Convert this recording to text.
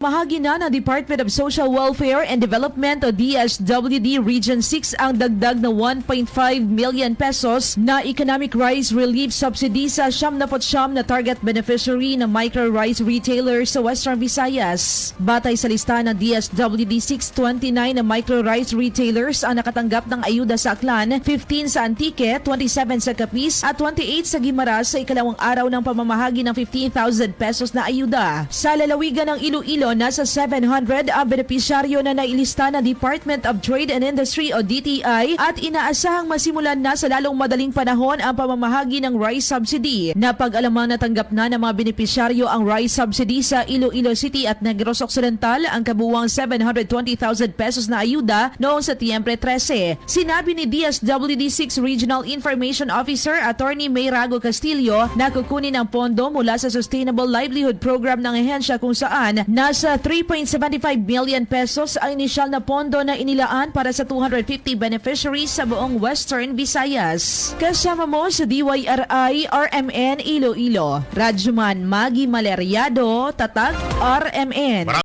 Mahagi na ng Department of Social Welfare and Development o DSWD Region 6 ang dagdag na 1.5 million pesos na Economic Rice Relief Subsidy sa siyam na siyam na target beneficiary na micro rice retailer sa Western Visayas. Batay sa listahan ng DSWD 629 na micro rice retailers ang nakatanggap ng ayuda sa Aklan, 15 sa Antique, 27 sa Capiz at 28 sa Gimaras sa ikalawang araw ng pamamahagi ng 15,000 pesos na ayuda. Sa lalawigan ng Iloilo, nasa 700 ang benepisyaryo na nailista ng Department of Trade and Industry o DTI at inaasahang masimulan na sa lalong madaling panahon ang pamamahagi ng rice subsidy. Napag-alamang natanggap na ng mga benepisyaryo ang rice subsidy sa Iloilo City at Negros Occidental ang kabuwang 720,000 pesos na ayuda noong Setyembre 13. Sinabi ni DSWD 6 Regional Information Officer Attorney Mayrago Castillo na kukunin ang pondo mula sa Sustainable Livelihood Program ng ehensya kung saan nasa 3.75 million pesos ang inisyal na pondo na inilaan para sa 250 beneficiaries sa buong Western Visayas. Kasama mo sa DYRI RMN Iloilo, Radjuman Magi Maleriado, Tatag RMN.